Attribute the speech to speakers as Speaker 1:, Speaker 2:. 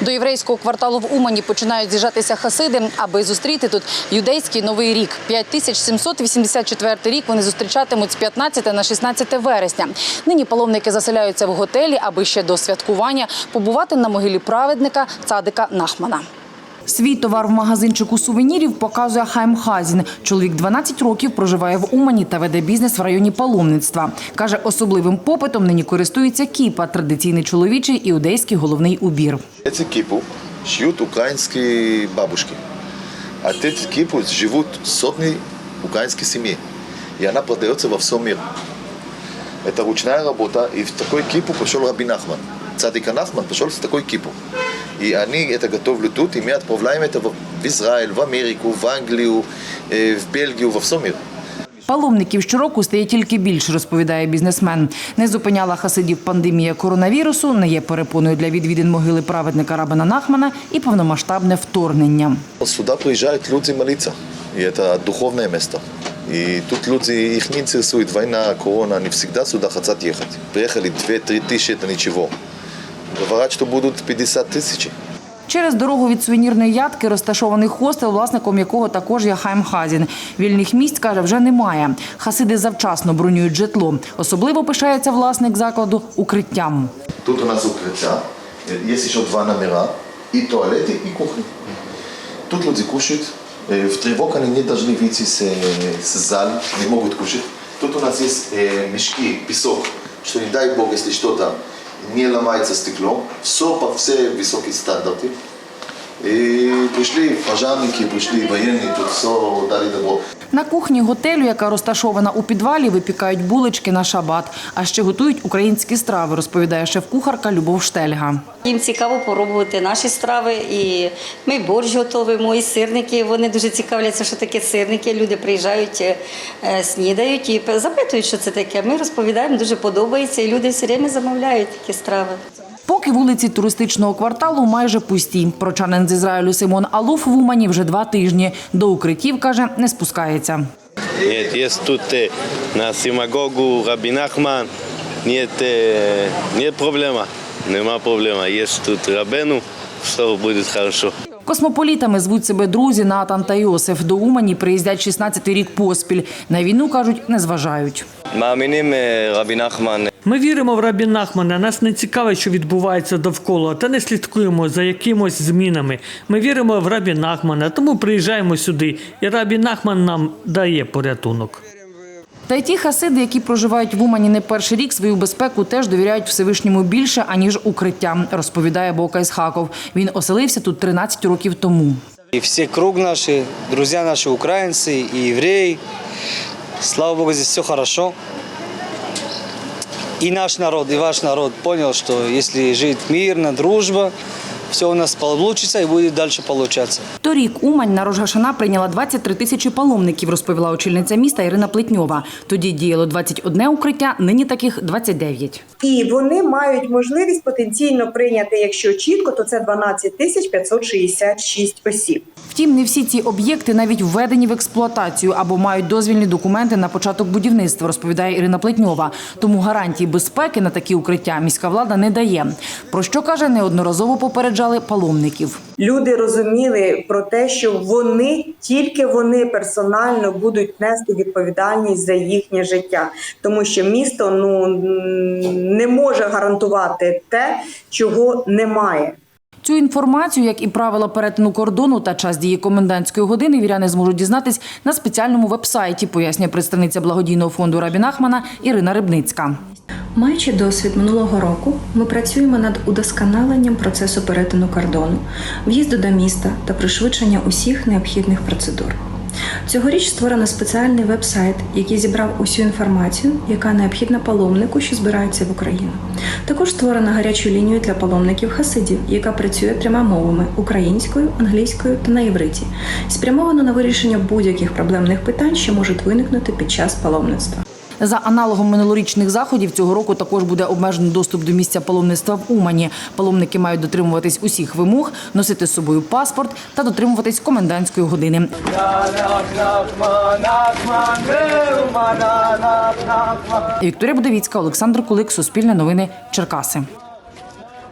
Speaker 1: До єврейського кварталу в Умані починають з'їжджатися хасиди, аби зустріти тут юдейський новий рік. 5784 рік вони зустрічатимуть з 15 на 16 вересня. Нині паломники заселяються в готелі, аби ще до святкування побувати на могилі праведника цадика Нахмана. Свій товар в магазинчику сувенірів показує Хайм Хазін. Чоловік 12 років проживає в Умані та веде бізнес в районі паломництва. Каже, особливим попитом нині користується кіпа, традиційний чоловічий іудейський головний убір.
Speaker 2: Эти кипу шьют украинские бабушки. А эти кипу живут сотни украинских семей. И она продается во всем мире. Это ручная работа. И в такой кипу пошел Раби Нахман. Цадик Нахман пошел в такой кипу. И они это готовят тут, и мы отправляем это в в Израиль, в Америку, в Англию, э, в Бельгию, во всем мире.
Speaker 1: Паломників щороку стає тільки більше, розповідає бізнесмен. Не зупиняла хасидів пандемія коронавірусу, не є перепоною для відвідин могили праведника Рабина Нахмана і повномасштабне вторгнення.
Speaker 2: Сюда приезжают люди молиться. И это духовное место. И тут люди, их не интересует война, корона, они всегда сюда хотят ехать. Приехали 2-3 тысячи, это ничего. Говорят, что будут 50 тысяч.
Speaker 1: Через дорогу від сувенірної ядки розташований хостел, власником якого також є Хайм Хазін. Вільних місць, каже, вже немає. Хасиди завчасно бронюють житло. Особливо пишається власник закладу укриттям.
Speaker 2: Тут у нас укрытия, есть еще два номера, и туалеты, и кухня. Тут люди кушают. Э, В тревог они не должны выйти с, э, с зала, не могут кушать. Тут у нас есть э, мешки, песок, что не дай бог, если что-то не ломается стекло. Все по все высокие стандарты. И пришли пожарники, пришли военные, тут все дали добро.
Speaker 1: На кухні готелю, яка розташована у підвалі, випікають булочки на шабат, а ще готують українські страви, розповідає шеф-кухарка Любов Штельга.
Speaker 3: Їм цікаво попробувати наші страви, і ми борщ готуємо, і сирники. Вони дуже цікавляться, що таке сирники. Люди приїжджають, е, е, снідають і запитують, що це таке. Ми розповідаємо, дуже подобається, і люди все время замовляють такі страви.
Speaker 1: Поки вулиці туристичного кварталу майже пусті. Прочанин з Ізраїлю Симон Алуф в Умані вже два тижні. До укриттів, каже, не спускається.
Speaker 4: Ні, є тут э, на синагогу Рабі Нахман, нет, э, проблема, нема проблема. Є тут Рабену, все буде хорошо.
Speaker 1: Космополітами звуть себе друзі Натан та Йосиф. До Умані приїздять 16 рік поспіль. На війну кажуть, не зважають.
Speaker 5: Ми віримо в Рабі Нахмана. Нас не цікавить, що відбувається довкола, та не слідкуємо за якимось змінами. Ми віримо в Рабі Нахмана, тому приїжджаємо сюди, і Рабі Нахман нам дає порятунок.
Speaker 1: Та й ті хасиди, які проживають в Умані не перший рік, свою безпеку теж довіряють Всевишньому більше, аніж укриттям, розповідає Бока Ісхаков. Він оселився тут 13 років тому.
Speaker 6: И все круг наши, друзья наши украинцы и евреи. Слава Богу, здесь все хорошо. И наш народ, и ваш народ понял, что если жить мирно, дружба, все у нас получится и будет дальше получаться.
Speaker 1: Торік Умань на Рожгашана прийняла 23 тисячі паломників, розповіла очільниця міста Ірина Плетньова. Тоді діяло 21 укриття, нині таких 29.
Speaker 7: І вони мають можливість потенційно прийняти, якщо чітко, то це 12 тисяч 566 осіб.
Speaker 1: Втім, не всі ці об'єкти навіть введені в експлуатацію або мають дозвільні документи на початок будівництва, розповідає Ірина Плетньова. Тому гарантії безпеки на такі укриття міська влада не дає. Про що каже, неодноразово попереджали паломників.
Speaker 7: Люди розуміли про те, що вони тільки вони персонально будуть нести відповідальність за їхнє життя, тому що місто ну не може гарантувати те, чого немає.
Speaker 1: Цю інформацію, як і правила перетину кордону та час дії комендантської години, віряни зможуть дізнатись на спеціальному вебсайті, пояснює представниця благодійного фонду Рабі Нахмана Ірина Рибницька.
Speaker 8: Маючи досвід минулого року, ми працюємо над удосконаленням процесу перетину кордону, в'їзду до міста та пришвидшення усіх необхідних процедур. Цьогоріч створено спеціальний веб-сайт, який зібрав усю інформацію, яка необхідна паломнику, що збирається в Україну. Також створено гарячу лінію для паломників хасидів, яка працює трьома мовами українською, англійською та на євриті, спрямовано на вирішення будь-яких проблемних питань, що можуть виникнути під час паломництва.
Speaker 1: За аналогом минулорічних заходів цього року також буде обмежений доступ до місця паломництва в Умані. Паломники мають дотримуватись усіх вимог, носити з собою паспорт та дотримуватись комендантської години. Вікторія Будовіцька, Олександр Кулик, Суспільне новини, Черкаси.